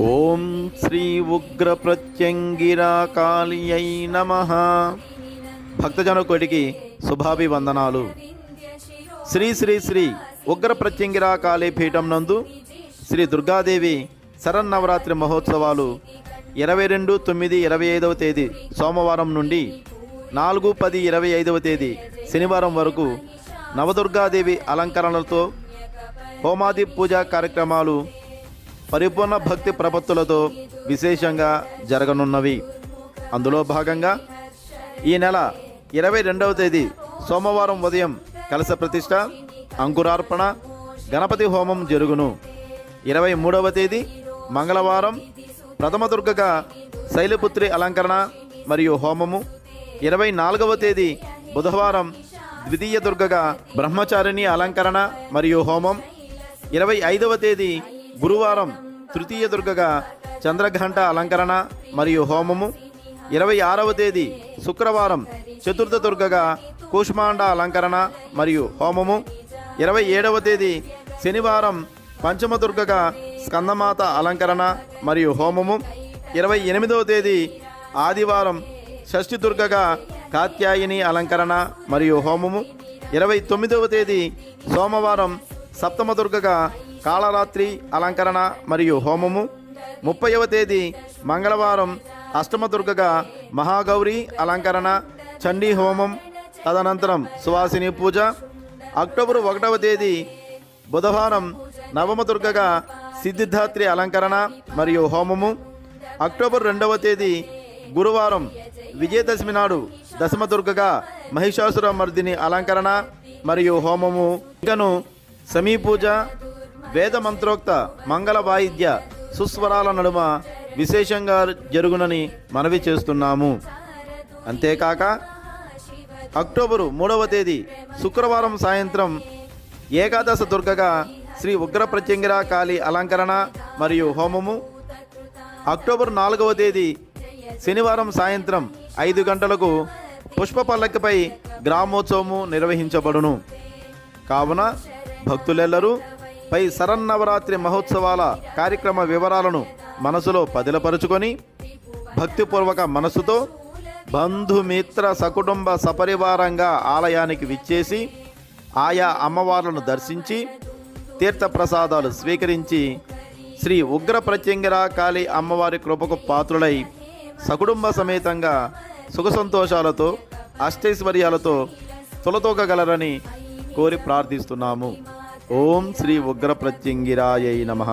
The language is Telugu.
ఓం శ్రీ ఉగ్ర ప్రత్యంగిరా కాళియై నమ. భక్తజనకుడికి శుభాభివందనాలు. శ్రీ శ్రీ శ్రీ ఉగ్ర ప్రత్యంగిరా కాళీ పీఠం నందు శ్రీ దుర్గాదేవి శరన్నవరాత్రి మహోత్సవాలు ఇరవై రెండు తొమ్మిది ఇరవై ఐదవ తేదీ సోమవారం నుండి నాలుగు పది ఇరవై ఐదవ తేదీ శనివారం వరకు నవదుర్గాదేవి అలంకరణలతో హోమాది పూజా కార్యక్రమాలు పరిపూర్ణ భక్తి ప్రపత్తులతో విశేషంగా జరగనున్నవి. అందులో భాగంగా ఈ నెల ఇరవై రెండవ తేదీ సోమవారం ఉదయం కలశ ప్రతిష్ట అంకురార్పణ గణపతి హోమం జరుగును. ఇరవై మూడవ తేదీ మంగళవారం ప్రథమ దుర్గగా శైలపుత్రి అలంకరణ మరియు హోమము. ఇరవై నాలుగవ తేదీ బుధవారం ద్వితీయ దుర్గగా బ్రహ్మచారిణి అలంకరణ మరియు హోమం. ఇరవై ఐదవ తేదీ గురువారం తృతీయ దుర్గగా చంద్రఘంట అలంకరణ మరియు హోమము. ఇరవై ఆరవ తేదీ శుక్రవారం చతుర్థ దుర్గగా కూష్మాండ అలంకరణ మరియు హోమము. ఇరవై ఏడవ తేదీ శనివారం పంచమ దుర్గగా స్కందమాత అలంకరణ మరియు హోమము. ఇరవై ఎనిమిదవ తేదీ ఆదివారం షష్ఠి దుర్గగా కాత్యాయని అలంకరణ మరియు హోమము. ఇరవై తొమ్మిదవ తేదీ సోమవారం సప్తమ దుర్గగా కాళరాత్రి అలంకరణ మరియు హోమము. ముప్పైవ తేదీ మంగళవారం అష్టమ దుర్గగా మహాగౌరి అలంకరణ చండీ హోమం తదనంతరం సువాసిని పూజ. అక్టోబర్ ఒకటవ తేదీ బుధవారం నవమ దుర్గగా సిద్ధిదాత్రి అలంకరణ మరియు హోమము. అక్టోబర్ రెండవ తేదీ గురువారం విజయదశమి నాడు దశమ దుర్గగా మహిషాసుర మర్దిని అలంకరణ మరియు హోమము. ఇంకను సమీ పూజ వేద మంత్రోక్త మంగళ వాయిద్య సుస్వరాల నడుమ విశేషంగా జరుగునని మనవి చేస్తున్నాము. అంతేకాక అక్టోబరు మూడవ తేదీ శుక్రవారం సాయంత్రం ఏకాదశ దుర్గగా శ్రీ ఉగ్రప్రత్యంగిరా కాళీ అలంకరణ మరియు హోమము. అక్టోబర్ నాలుగవ తేదీ శనివారం సాయంత్రం ఐదు గంటలకు పుష్ప పల్లకిపై గ్రామోత్సవము నిర్వహించబడును. కావున భక్తులెల్లరూ పై శరన్నవరాత్రి మహోత్సవాల కార్యక్రమ వివరాలను మనసులో పదిలపరుచుకొని భక్తిపూర్వక మనసుతో బంధుమిత్ర సకుటుంబ సపరివారంగా ఆలయానికి విచ్చేసి ఆయా అమ్మవార్లను దర్శించి తీర్థప్రసాదాలు స్వీకరించి శ్రీ ఉగ్ర ప్రత్యంగిరా కాళీ అమ్మవారి కృపకు పాత్రులై సకుటుంబ సమేతంగా సుఖ సంతోషాలతో అష్టైశ్వర్యాలతో తొలతోకగలరని కోరి ప్రార్థిస్తున్నాము. ఓం శ్రీ ఉగ్ర ప్రత్యంగిరాయై నమః.